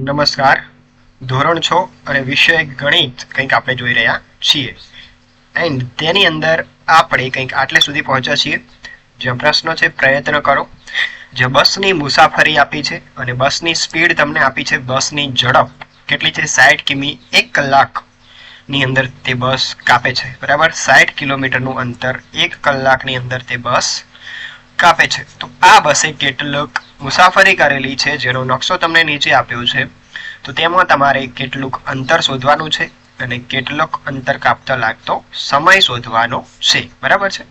નમસ્કાર. ધોરણ છ અને વિષય ગણિત કંઈક આપણે જોઈ રહ્યા છીએ. એન્ડ તેની અંદર આપણે કંઈક આટલે સુધી પહોંચ્યા છીએ. જે પ્રશ્ન છે, પ્રયત્ન કરો. જે બસની મુસાફરી આપી છે અને બસની સ્પીડ તમને આપી છે બસની ઝડપ. કેટલી છે? સાઠ કિમી એક કલાકની અંદર તે બસ કાપે છે. બરાબર? સાઠ કિલોમીટરનું અંતર એક કલાકની અંદર તે બસ કાપે છે. તો આ બસે કેટલુંક મુસાફરી કરેલી છે, જેનો નકશો તમને નીચે આપ્યો છે. તો તેમાં તમારે કેટલુંક અંતર શોધવાનું છે અને કેટલોક અંતર કાપતા લાગતો સમય શોધવાનો છે. બરાબર છે?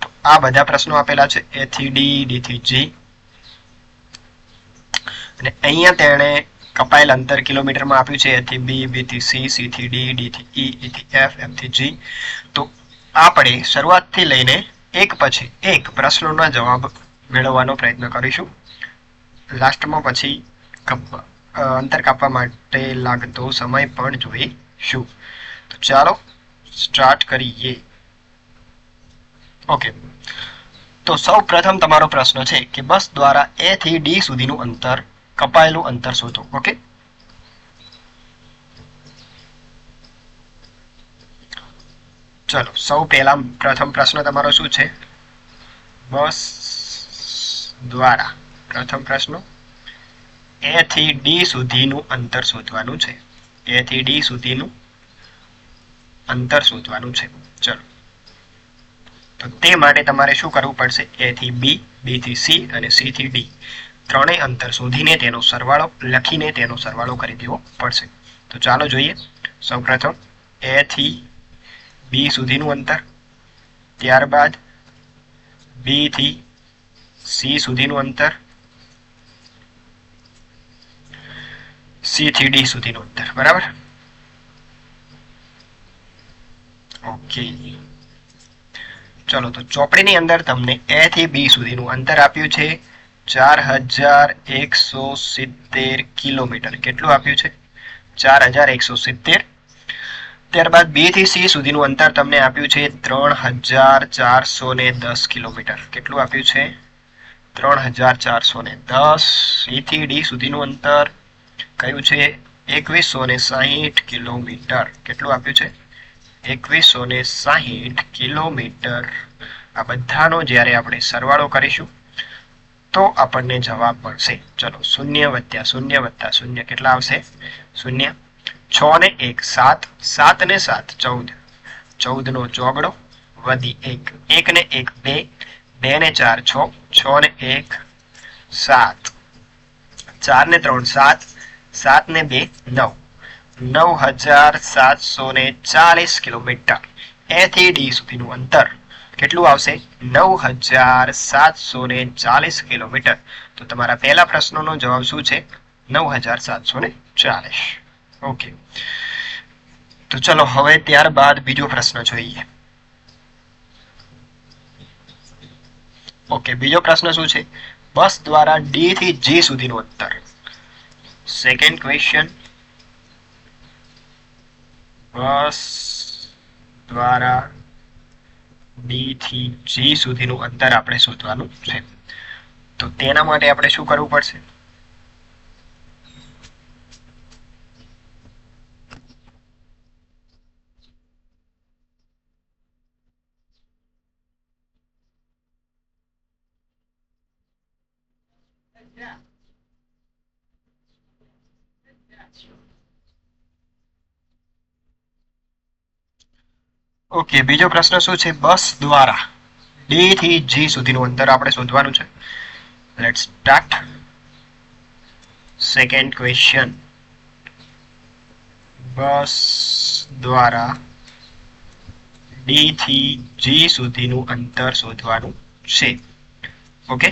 તો આ બધા પ્રશ્નો આપેલા છે એ થી ડી ડી થી જી અને અહીંયા તેણે કપાયેલ અંતર કિલોમીટરમાં આપ્યું છે એ થી બી બી થી સી સી થી ડી ડી થી ઈ થી એફ એફથી જી તો આપણે શરૂઆતથી લઈને એક પછી એક પ્રશ્નોના જવાબ મેળવવાનો પ્રયત્ન કરીશું. લાસ્ટમાં પછી અંતર કાપવા માટે લાગતો સમય પણ જોઈશું. તો ચાલો સ્ટાર્ટ કરીએ. ઓકે તો સૌ પ્રથમ તમારો પ્રશ્ન છે કે બસ દ્વારા એ થી ડી સુધીનું અંતર કપાયેલું અંતર શોધો. ઓકે ચલો, સૌ પહેલા પ્રથમ પ્રશ્ન તમારો શું છે? બસ દ્વારા. પ્રથમ પ્રશ્ન એ થી ડી સુધીનું અંતર શોધવાનું છે. એ થી ડી સુધીનું અંતર શોધવાનું છે. ચલો. તો તે માટે તમારે શું કરવું પડશે? એ થી બી બી થી સી અને સી થી ડી ત્રણેય અંતર શોધીને તેનો સરવાળો લખીને તેનો સરવાળો કરી દેવો પડશે. તો ચાલો જોઈએ. સૌપ્રથમ એ થી બી સુધીનું અંતર, ત્યારબાદ બી થી સી સુધીનું અંતર સી થી ડી સુધીનું અંતર. બરાબર? ઓકે ચલો, તો ચોપડીની અંદર તમને એ થી બી સુધીનું અંતર આપ્યું છે. ચાર હજાર એકસો સિત્તેર કિલોમીટર. કેટલું આપ્યું છે? ચાર હજાર એકસો સિત્તેર ત્યારબાદ બેથી સી સુધીનું અંતર તમને આપ્યું છે ત્રણ હજાર ચારસો ને દસ કિલોમીટર. કેટલું આપ્યું છે? ત્રણ હજાર ચારસો ને દસ. સી થી ડી સુધીનું અંતર કયું છે? એકવીસો ને સાહીઠ કિલોમીટર. કેટલું આપ્યું છે? એકવીસો ને સાહીઠ કિલોમીટર. આ બધાનો જ્યારે આપણે સરવાળો કરીશું, તો આપણને જવાબ મળશે. ચલો, શૂન્ય વત્તા શૂન્ય વત્તા શૂન્ય કેટલા આવશે? શૂન્ય. છ ને એક સાત સાત ને સાત, ચૌદ. ચૌદ નો ચોગડો, વધી એક એક ને એક, બે બે ને ચાર, છ છ ને એક, સાત. ચાર ને ત્રણ, સાત સાત ને બે, નવ. નવ હજાર સાતસો ને ચાલીસ કિલોમીટર. એ થી ડી સુધીનું અંતર કેટલું આવશે? નવ હજાર સાતસો ને ચાલીસ કિલોમીટર. તો તમારા પહેલા પ્રશ્નનો જવાબ શું છે? નવ હજાર સાતસો ને ચાલીસ. ઓકે. તો ચલો, હવે ત્યારબાદ બીજો પ્રશ્ન જોઈએ. ઓકે, બીજો પ્રશ્ન શું છે? બસ દ્વારા ડી થી જી સુધીનું અંતર. સેકન્ડ ક્વેશ્ચન બસ દ્વારા ડી થી જી સુધીનું અંતર આપણે શોધવાનું છે. તો તેના માટે આપણે શું કરવું પડશે? ઓકે બીજો પ્રશ્ન શું છે? બસ દ્વારા. ડી થી જી સુધીનું અંતર આપણે શોધવાનું છે. Let start second question bus દ્વારા ડી થી જી સુધીનું અંતર શોધવાનું છે. ઓકે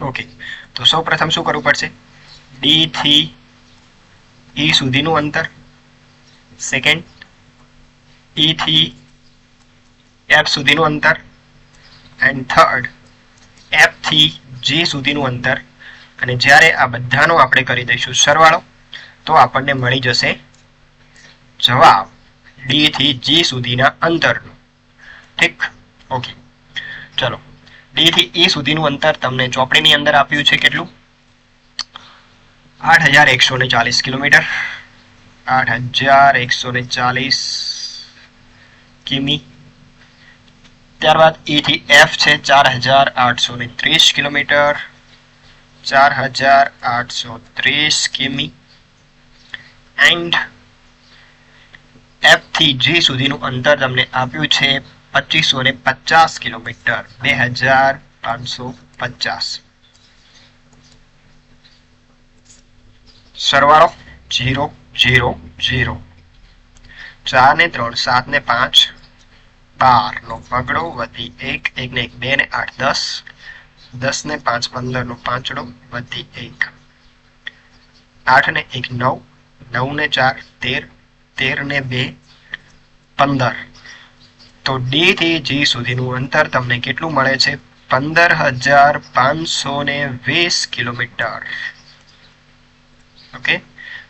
ઓકે તો સૌ પ્રથમ શું કરવું પડશે? ડી થી ઈ સુધીનું અંતર. સેકન્ડ ઈ થી એફ સુધીનું અંતર. એન્ડ થર્ડ એફથી જી સુધીનું અંતર. અને જ્યારે આ બધાનો આપણે કરી દઈશું સરવાળો, તો આપણને મળી જશે જવાબ ડી થી જી સુધીના અંતરનો. ઠીક? ઓકે ચલો. થી ઈ સુધીનું અંતર તમને ચોપડીની અંદર આપ્યું છે કેટલું? આઠ હજાર એકસો ને ચાલીસ કિલોમીટર. આઠ હજાર એકસો ને ચાલીસ કિમી. ત્યારબાદ એથી એફ છે ચાર હજાર આઠસો ને ત્રીસ કિલોમીટર. ચાર હજાર આઠસો ત્રીસ કિમી. એન્ડ એફથી જી સુધીનું અંતર તમને આપ્યું છે પચીસો ને પચાસ કિલોમીટર, બે હજાર પાંચસો પચાસ. સરવાળો જીરો જીરો જીરો. ચાર ને ત્રણ સાત ને પાંચ. બાર નો પગડો વધી એક એક ને એક બે ને આઠ, દસ. દસ ને પાંચ પંદર નો પાંચડો વધી એક. આઠ ને એક, નવ. નવ ને ચાર, તેર. તેર ને બે, પંદર. તો ડી થી જી સુધીનું અંતર તમને કેટલું મળે છે? પંદર હજાર પાંચસો ને વીસ કિલોમીટર. ઓકે?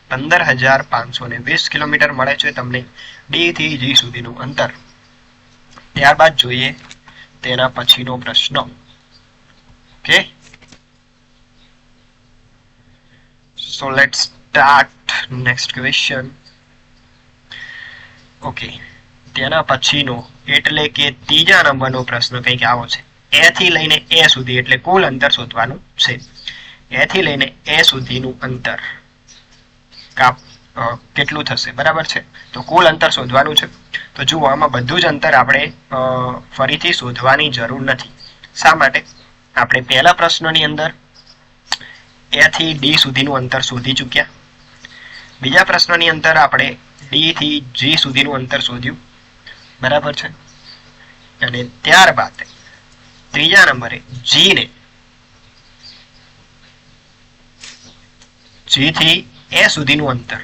પંદર હજાર પાંચસો ને વીસ કિલોમીટર મળે છે તમને ડી થી જી સુધીનું અંતર. ત્યારબાદ જોઈએ તેના પછીનો પ્રશ્ન. Okay? So let start next question okay. તેના પછીનો એટલે કે ત્રીજા નંબરનો પ્રશ્ન કંઈક આવો છે. એ થી લઈને એ સુધી એટલે કુલ અંતર શોધવાનું છે. એ થી લઈને એ સુધીનું અંતર. કાપ કેટલું થશે? બરાબર છે? તો કુલ અંતર શોધવાનું છે. તો જુઓ, આમાં બધું જ અંતર આપણે ફરીથી શોધવાની જરૂર નથી. શા માટે? આપણે પહેલા પ્રશ્નની અંદર એ થી ડી સુધીનું અંતર શોધી ચૂક્યા. બીજા પ્રશ્નની અંદર આપણે ડી થી જી સુધીનું અંતર શોધ્યું. બરાબર છે? અને ત્યારબાદ ત્રીજા નંબરે જી ને જી થી એ સુધીનું અંતર.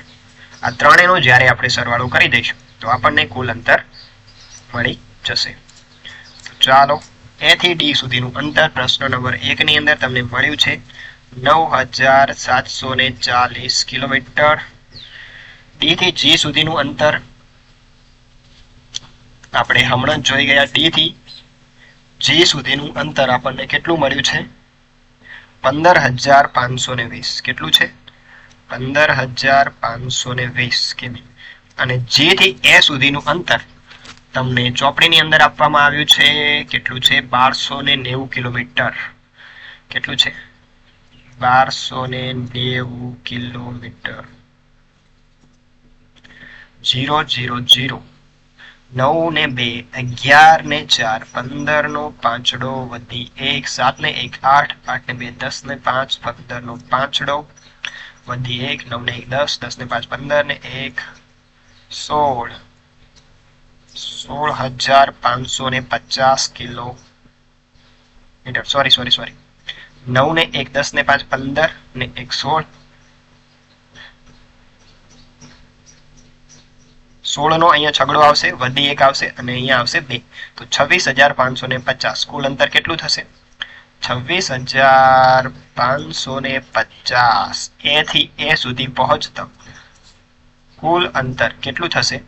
આ ત્રણેયનો જ્યારે આપણે સરવાળો કરી દઈશું, તો આપણને કુલ અંતર મળી જશે. ચાલો, એ થી ડી સુધીનું અંતર પ્રશ્ન નંબર એક ની અંદર તમને મળ્યું છે. નવ હજાર સાતસો ને ચાલીસ કિલોમીટર. ડી થી જી સુધીનું અંતર આપણે હમણાં જોઈ ગયા ડી થી જી સુધીનું અંતર આપણને કેટલું મળ્યું છે? પંદર હજાર પાંચસો ને વીસ. કેટલું છે? પંદર હજાર પાંચસો ને વીસ કિમી. અને જે થી એ સુધીનું અંતર તમને ચોપડીની અંદર આપવામાં આવ્યું છે. કેટલું છે? બારસો ને નેવું કિલોમીટર. કેટલું છે? બારસો ને નેવું કિલોમીટર. Zero zero zero. નવ ને બે અગિયાર ને ચાર પંદર નો પાંચડો વધી એક સાત ને એક, આઠ આઠ ને બે દસ ને પાંચ પંદર નો પાંચડો વધી એક નવ ને એક, દસ દસ ને પાંચ પંદર ને એક, સોળ. સોળ હજાર પાંચસો ને પચાસ kilometre. Sorry sorry sorry નવ ને એક દસ ને પાંચ પંદર ને એક, સોળ. સોળ નો અહીંયા છગડો આવશે વધી એક આવશે અને અહીંયા આવશે બે. તો છવ્વીસ હજાર પાંચસો ને પચાસ, કુલ અંતર કેટલું થશે? છવ્વીસ હજાર પાંચસો ને પચાસ એ થી એ સુધી પહોંચતા. કુલ અંતર કેટલું થશે?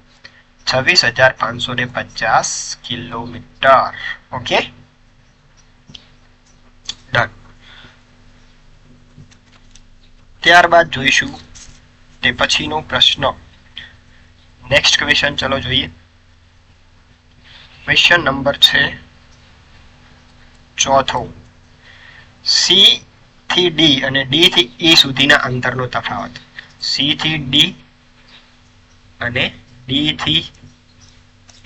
છવ્વીસ હજાર પાંચસો ને પચાસ કિલોમીટર. ઓકે? ડન ત્યારબાદ જોઈશું તે પછીનો પ્રશ્ન. નેક્સ્ટ ક્વેશ્ચન ચલો જોઈએ. ક્વેશ્ચન નંબર છે ચોથો. સી થી ડી અને ડી થી ઈ સુધીના અંતરનો તફાવત. સી થી ડી અને ડી થી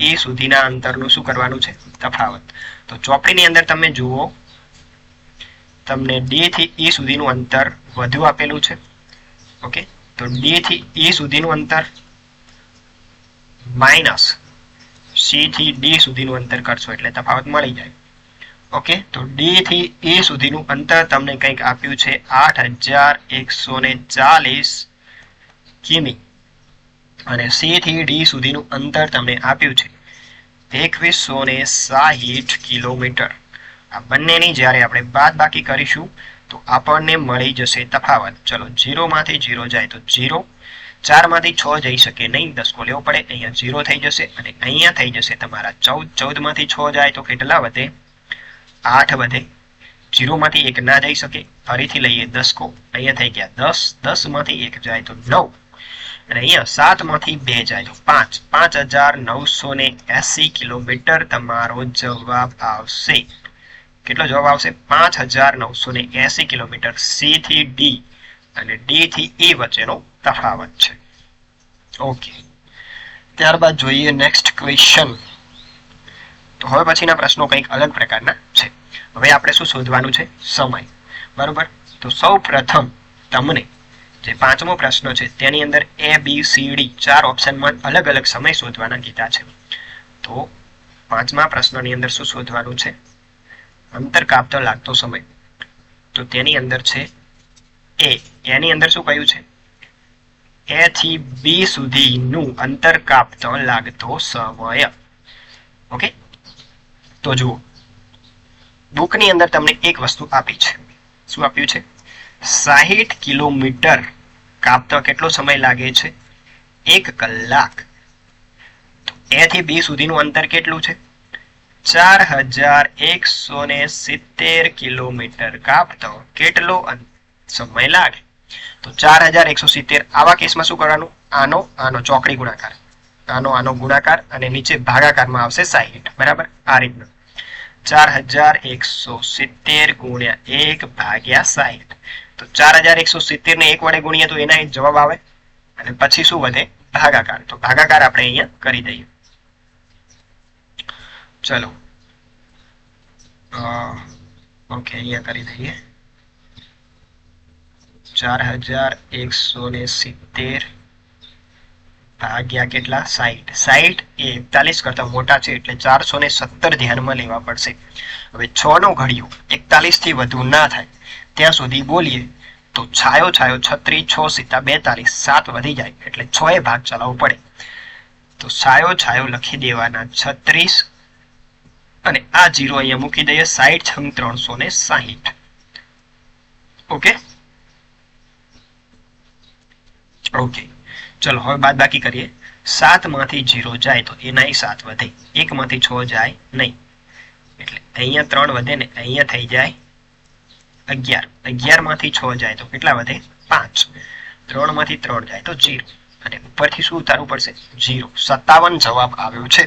ઈ સુધીના અંતરનું શું કરવાનું છે? તફાવત. તો ચોપડીની અંદર તમે જુઓ, તમને ડી થી ઈ સુધીનું અંતર વધુ આપેલું છે. ઓકે? તો ડી થી ઈ સુધીનું અંતર માઇનસ સી થી ડી સુધીનું અંતર કરશો એટલે તફાવત મળી જાય. ઓકે, તો ડી થી એ સુધીનું અંતર તમને કંઈક આપ્યું છે આઠ હજાર એકસો ને ચાલીસ કિમી. અને સી થી ડી સુધીનું અંતર તમને આપ્યું છે એકવીસો ને સાહીઠ કિલોમીટર. આ બંનેની જ્યારે આપણે બાદ બાકી કરીશું, તો આપણને મળી જશે તફાવત. ચલો, જીરોમાંથી જીરો જાય તો જીરો. ચારમાંથી છ જઈ શકે નહીં દસકો લેવો પડે, અહીંયા ઝીરો થઈ જશે અને અહીંયા થઈ જશે તમારા ચૌદ, ચૌદમાંથી છ જાય તો કેટલા વધે? આઠ વધે. જીરોમાંથી એક ના જઈ શકે, ફરીથી લઈએ દસકો, અહીંયા થઈ ગયા દસ દસમાંથી એક જાય તો નવ. અને અહીંયા સાતમાંથી બે જાય તો પાંચ. પાંચ હજાર નવસો ને એસી કિલોમીટર તમારો જવાબ આવશે. કેટલો જવાબ આવશે? પાંચ હજાર નવસો ને એસી કિલોમીટર. સી થી ડી અને ડી થી ઈ વચ્ચેનો તફાવત છે. ઓકે ત્યારબાદ જોઈએ નેક્સ્ટ ક્વેશ્ચન તો હવે પછીના પ્રશ્નો કંઈક અલગ પ્રકારના છે. હવે આપણે શું શોધવાનું છે? સમય. બરોબર? તો સૌ પ્રથમ તમને જે પાંચમો પ્રશ્ન છે, તેની અંદર એ બી સી ડી ચાર ઓપ્શનમાં અલગ અલગ સમય શોધવાના કીધા છે. તો પાંચમા પ્રશ્નની અંદર શું શોધવાનું છે? અંતર કાપતો લાગતો સમય. તો તેની અંદર છે એ એની અંદર શું કહ્યું છે? એ થી બી સુધીનું અંતર કાપતો લાગતો સમય. ઓકે? તો જુઓ. બુકની અંદર તમને એક વસ્તુ આપી છે. શું આપ્યું છે? સાહીઠ કિલોમીટર કાપતો કેટલો સમય લાગે છે? એક કલાક. એ થી બી સુધીનું અંતર કેટલું છે? ચાર હજાર એકસો ને સિત્તેર કિલોમીટર કાપતો કેટલો સમય લાગે? તો ચાર હજાર એકસો સિત્તેર આવા કેસમાં શું કરવાનું? આનો આનો ચોકડી ગુણાકાર. આનો આનો ગુણાકાર અને નીચે ભાગાકારમાં આવશે સાહીઠ. બરાબર? આ રીતનું. ચાર હજાર એકસો સિત્તેર ગુણ્યા એક ભાગ્યા સાહીઠ. તો ચાર હજાર એકસો સિત્તેર ને એક વડે ગુણીએ તો એના જવાબ આવે. અને પછી શું વધે? ભાગાકાર. તો ભાગાકાર આપણે અહીંયા કરી દઈએ. ચલો. ઓકે, અહીંયા કરી દઈએ. ઘડિયો એકતાલીસ બોલીએ તો છાયો છાયો છત્રીસ, છ સીતા બેતાલીસ, સાત વધી જાય, એટલે છ એ ભાગ ચલાવવો પડે. તો છાયો છાયો લખી દેવાના છત્રીસ અને આ જીરો અહીંયા મૂકી દઈએ, સાઈઠ છંગ ત્રણસો ને સાહીઠ. ઓકે? ઓકે ચલો, હવે બાદ બાકી કરીએ. સાતમાંથી જીરો જાય તો એનાય સાત વધે. એક માંથી છ જાય નહીં. એટલે અહીંયા ત્રણ વધે ને અહીંયા થઈ જાય અગિયાર. અગિયારમાંથી છ જાય તો કેટલા વધે? પાંચ. ત્રણમાંથી ત્રણ જાય તો જીરો. અને ઉપરથી શું ઉતારવું પડશે? જીરો. સત્તાવન જવાબ આવ્યો છે.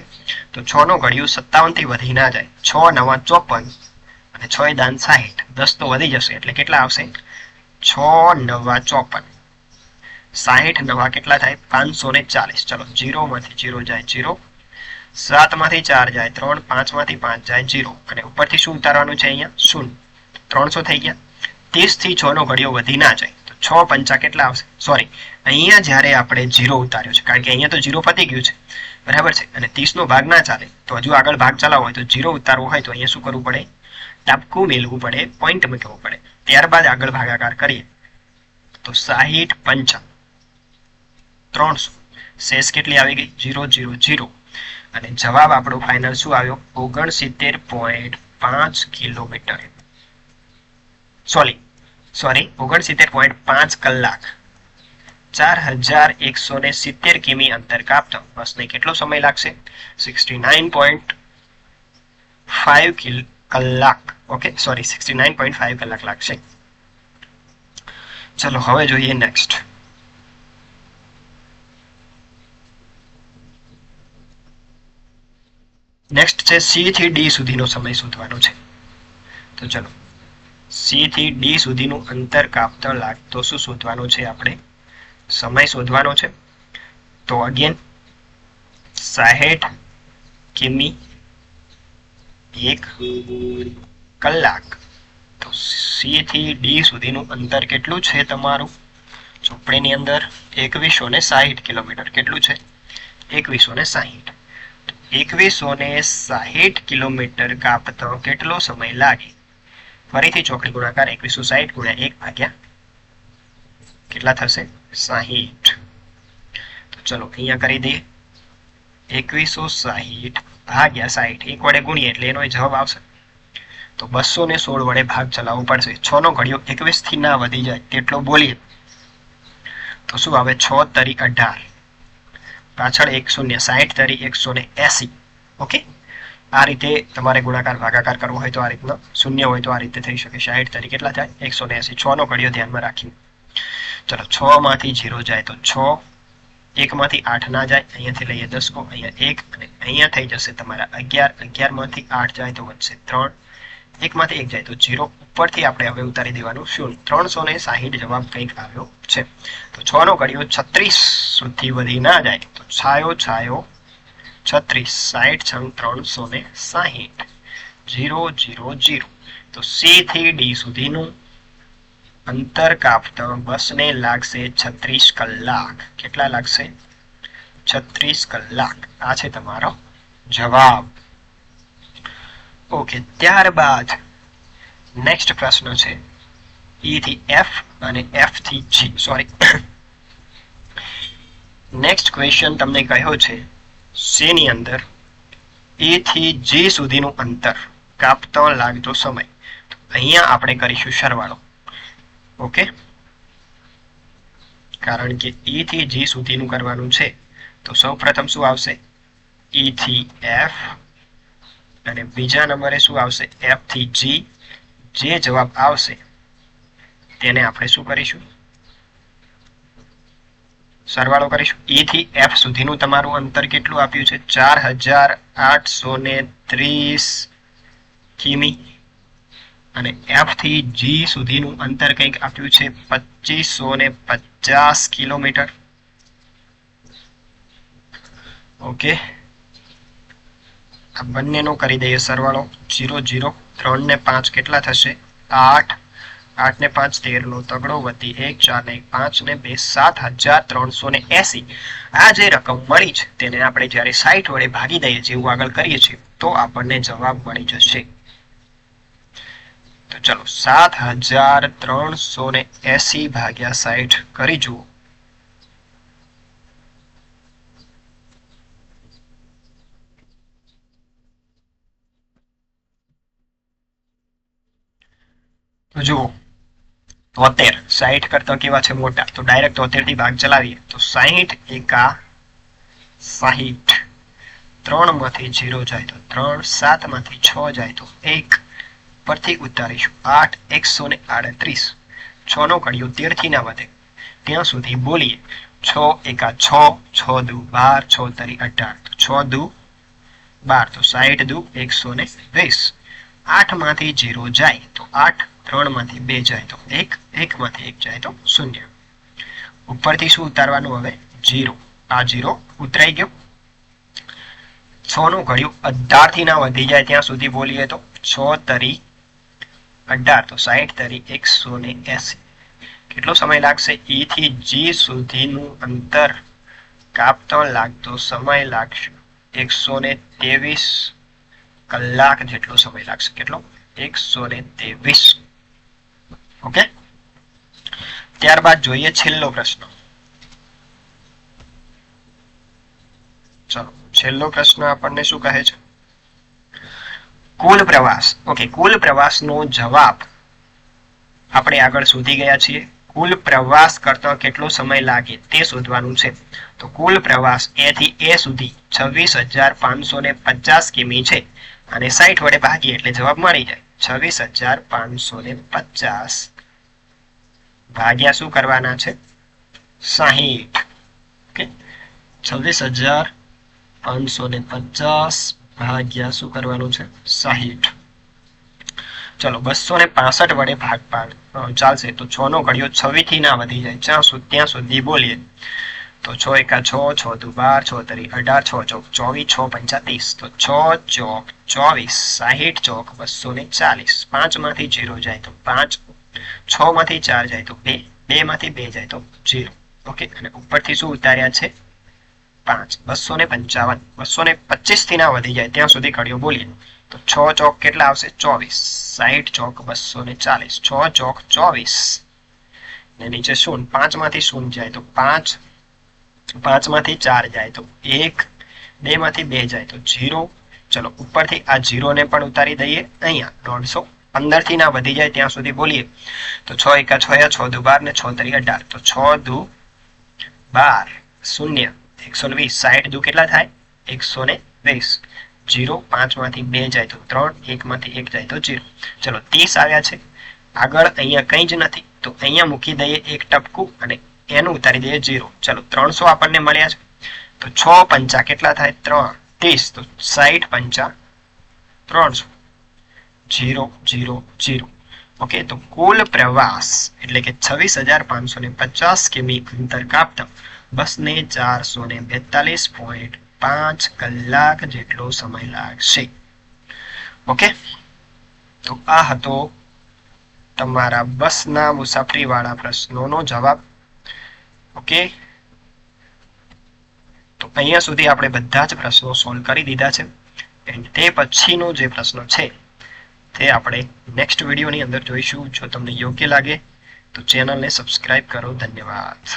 તો છ નો ઘડિયું સત્તાવનથી વધી ના જાય. છ નવા ચોપન અને છ દાન સાહીઠ. દસ તો વધી જશે, એટલે કેટલા આવશે? છ નવા ચોપન. સાહીઠ નવા કેટલા થાય? પાંચસો ને ચાલીસ. ચલો, જીરો માંથી જીરો જાય જીરો. સાતમાંથી ચાર જાય ત્રણ, પાંચમાંથી પાંચ જાય જીરો. અને ઉપરથી શું ઉતારવાનું છે અહીંયા? શૂન્ય. ત્રણસો થઈ ગયા. ત્રીસથી છ નો ઘડિયો વધી ના જાય. તો છ પંચા કેટલા આવશે? સોરી અહીંયા જ્યારે આપણે જીરો ઉતાર્યો છે, કારણ કે અહીંયા તો જીરો પતી ગયું છે. બરાબર છે? અને ત્રીસ નો ભાગ ના ચાલે. તો હજુ આગળ ભાગ ચલાવવો હોય તો જીરો ઉતારવો હોય તો અહીંયા શું કરવું પડે? ટાપકું મેળવું પડે, પોઈન્ટ મૂકવું પડે. ત્યારબાદ આગળ ભાગાકાર કરીએ. તો સાહીઠ પંચા. ત્રણસો. શેષ કેટલી આવી ગઈ? ઝીરો ઝીરો ઝીરો અને જવાબ આપણો ફાઇનલ શું આવ્યો? ઓગણસિત્તેર પોઈન્ટ પાંચ કિલોમીટર. સોરી સોરી ઓગણસિત્તેર પોઈન્ટ પાંચ કલાક. ચાર હજાર એકસો ને સિત્તેર કિમી અંતર કાપતો. બસને કેટલો સમય લાગશે? સિક્સટી નાઇન પોઈન્ટ કિલ કલાક. Okay sorry sixty nine point five કલાક લાગશે. ચલો, હવે જોઈએ નેક્સ્ટ નેક્સ્ટ છે સી થી ડી સુધીનો સમય શોધવાનો છે. તો ચલો. સી થી ડી સુધીનું અંતર કાપતા લાગતો શું શોધવાનું છે આપણે? સમય શોધવાનો છે. તો અગેન સાહેઠ કિમી એક કલાક. તો સી થી ડી સુધીનું અંતર કેટલું છે તમારું? ચોપડીની અંદર એકવીસો ને સાહીઠ કિલોમીટર. કેટલું છે? એકવીસો ને સાહીઠ. એકવીસો ને સાહીઠ કિલોમીટર કાપતો કેટલો સમય લાગે? ફરીથી ચોકડી ગુણાકાર એકવીસો સાહીઠ ગુણ્યા એક ભાગ્યા કેટલા થશે? સાહીઠ. ચલો અહીંયા કરી દઈએ. એકવીસો સાહીઠ ભાગ્યા સાહીઠ. એક વડે ગુણીએ એટલે એનો જવાબ આવશે. તો બસો ને સોળ વડે ભાગ ચલાવવો પડશે. છ નો ઘડિયો એકવીસથી ના વધી જાય. તેટલો બોલીએ. તો શું આવે? છ તરી અઢાર. પાછળ એક શૂન્ય સાહીઠ તરી એકસો ને એસી. ઓકે? આ રીતે તમારે ગુણાકાર, ભાગાકાર કરવો હોય તો આ રીતના શૂન્ય હોય તો આ રીતે થઈ શકે. સાહીઠ તરીકે કેટલા થાય? એકસો ને એસી. છ નો ઘડિયો ધ્યાનમાં રાખીએ ચલો, છ માંથી જીરો જાય તો છ. એકમાંથી આઠ ના જાય, અહીંયાથી લઈએ દસકો અહીંયા એક અને અહીંયા થઈ જશે તમારા અગિયાર. અગિયારમાંથી આઠ જાય તો વધશે ત્રણ. એકમાંથી એક જાય તો જીરો. ઉપરથી આપણે હવે ઉતારી દેવાનું શૂન્ય ત્રણસો ને સાહીઠ જવાબ કંઈક આવ્યો છે. તો છ નો ઘડિયો છત્રીસ સુધી વધી ના જાય. તો છાયો છાયો, છત્રીસ. સાહીઠ છંગ ત્રણસો ને સાહીઠ. Zero zero zero. તો સી થી ડી સુધીનું અંતર કાપતા બસને લાગશે છત્રીસ કલાક. કેટલા લાગશે? છત્રીસ કલાક. આ છે તમારો જવાબ. ઓકે ત્યારબાદ નેક્સ્ટ પ્રશ્ન છે. ઈ થી એફ અને એફથી જી સોરી નેક્સ્ટ ક્વેશ્ચન તમને કહ્યો છે સેની અંદર એ થી જી સુધીનું અંતર કાપતો લાગતો સમય? અહીંયા આપણે કરીશું સરવાળો. ઓકે? કારણ કે એ થી જી સુધીનું કરવાનું છે. તો સૌ પ્રથમ શું આવશે? ઈ એફ અને બીજા નંબરે શું આવશે? એફથી જી જે જવાબ આવશે, તેને આપણે શું કરીશું? સરવાળો કરીશું. ઈ થી એફ સુધીનું તમારું અંતર કેટલું આપ્યું છે? ચાર હજાર આઠસો ને ત્રીસ કિમી. અને એફથી જી સુધીનું અંતર કંઈક આપ્યું છે? પચીસો ને પચાસ કિલોમીટર. ઓકે. આ બંનેનો કરી દઈએ સરવાળો. જીરો જીરો, ત્રણ ને પાંચ કેટલા થશે? આઠ. આઠ ને પાંચ, તેર નો તગડો વધી એક, ચાર ને પાંચ ને બે, સાત, હજાર ત્રણસો ને એસી. આ જે રકમ મળી છે, તેને આપણે જ્યારે સાઈઠ વડે ભાગી દઈએ જેવું આગળ કરીએ છીએ, તો આપણને જવાબ મળી જશે. તો ચલો, સાત હજાર ત્રણસો ને એસી ભાગ્યા સાઈઠ કરી જુઓ. તો જુઓ તોતેર સાહીઠ કરતા કેવા છે મોટા? તો ડાયરેક્ટ તોતેરથી ભાગ ચલાવીએ. તો સાહીઠ એકા સાહીઠ. ત્રણમાંથી જીરો જાય તો ત્રણ, સાતમાંથી છ જાય તો એક. પરથી ઉતારીશું આઠ, એકસો ને આડત્રીસ. છ નો કડિયો તેરથી ના વધે. ત્યાં સુધી બોલીએ. છ એકા છ છ દુ બાર, છ તરી અઢાર. છ દુ બાર, તો સાહીઠ દુ એકસો ને વીસ. આઠમાંથી જીરો જાય તો આઠ ત્રણમાંથી બે જાય તો એક એક માંથી એક જાય તો શૂન્ય. ઉપરથી શું ઉતારવાનું હવે? જીરો. આ જીરો ઉતરાઈ ગયો. છ નું અઢારથી ના વધી જાય ત્યાં સુધી બોલીએ તો છ તરી અઢાર, તો સાહીઠ તરી એકસો ને એસી. કેટલો સમય લાગશે? ઈ થી જી સુધીનું અંતર કાપતો લાગતો સમય લાગશે. એકસો ને ત્રેવીસ કલાક જેટલો સમય લાગશે. કેટલો? એકસો ને ત્રેવીસ. ઓકે? ત્યારબાદ જોઈએ છેલ્લો પ્રશ્ન. ચલો, છેલ્લો પ્રશ્ન આપણને શું કહે છે? કુલ પ્રવાસ. ઓકે, કુલ પ્રવાસનો જવાબ આપણે આગળ શોધી ગયા છીએ. કુલ પ્રવાસ કરતા કેટલો સમય લાગે તે શોધવાનું છે. તો કુલ પ્રવાસ એ થી એ સુધી છવ્વીસ હજાર પાંચસો ને પચાસ કિમી છે. અને સાઈઠ વડે ભાગીએ એટલે જવાબ મળી જાય. છવ્વીસ હજાર પાંચસો ને પચાસ. ભાગ્યા શું કરવાના છે? સાહીઠ. ઓકે. છવ્વીસ હજાર પાંચસો ને પચાસ ભાગ્યા શું કરવાનું છે? સાહીઠ. ચલો, બસો ને પાસઠ વડે ભાગ પાડ ચાલશે. તો છ નો ઘડિયો છવ્વીસથી ના વધી જાય. જ્યાં ત્યાં સુધી બોલીએ. તો છ એકા છ છ દુ બાર, છ તરી અઢાર, છ ચોક ચોવીસ, છ પંચાતીસ, તો છ ચોક ચોવીસ, સાહીઠ ચોક બસો ને ચાલીસ. પાંચમાંથી જીરો જાય તો પાંચ છ માંથી ચાર જાય તો બે બે માંથી બે જાય તો જીરો. ઓકે, અને ઉપરથી શું ઉતાર્યા છે? પાંચ. બસો ને પંચાવન. બસો ને પચીસથી ના વધી જાય, ત્યાં સુધી ઘડિયો બોલીએ. તો છ ચોક કેટલા આવશે? ચોવીસ. સાહીઠ ચોક બસો ને ચાલીસ. છ ચોક ચોવીસ. ને નીચે શૂન્ય પાંચમાંથી શૂન્ય જાય તો પાંચ. પાંચમાંથી ચાર જાય તો એક બે માંથી બે જાય તો જીરો. ચલો, ઉપરથી આ જીરો ને પણ ઉતારી દઈએ. અહીંયા દોઢસો પંદરથી ના વધી જાય ત્યાં સુધી બોલીએ. તો છ એકા છ છ દુ બાર ને છ તરી અઢાર તો છ દુ બાર, શૂન્ય, એકસો ને વીસ. સાહીઠ દુ કેટલા થાય? એકસો ને વીસ. જીરો પાંચમાંથી બે જાય તો ત્રણ, એકમાંથી એક જાય તો જીરો. ચલો, ત્રીસ આવ્યા છે. આગળ અહીંયા કંઈ જ નથી. તો અહીંયા મૂકી દઈએ એક ટપકું અને એનું ઉતારી દઈએ જીરો. ચલો, ત્રણસો આપણને મળ્યા છે. તો છ પંચા કેટલા થાય? ત્રણ. ત્રીસ. તો સાઈઠ પંચા ત્રણસો. Zero zero zero. ઓકે, તો કુલ પ્રવાસ એટલે કે છવ્વીસ હજાર પાંચસો ને પચાસ કિમી અંતર કાપતા બસને ચારસો ને બેતાલીસ પોઈન્ટ પાંચ કલાક જેટલો સમય લાગશે. ઓકે? તો આ હતો તમારા બસના મુસાફરીવાળા પ્રશ્નોનો જવાબ. ઓકે તો અહીંયા સુધી આપણે બધા જ પ્રશ્નો સોલ્વ કરી દીધા છે. એન્ડ તે પછીનો જે પ્રશ્ન છે, તે આપણે નેક્સ્ટ વિડીયોની અંદર જોઈશું. જો તમને યોગ્ય લાગે, તો ચેનલને સબસ્ક્રાઇબ કરો. ધન્યવાદ.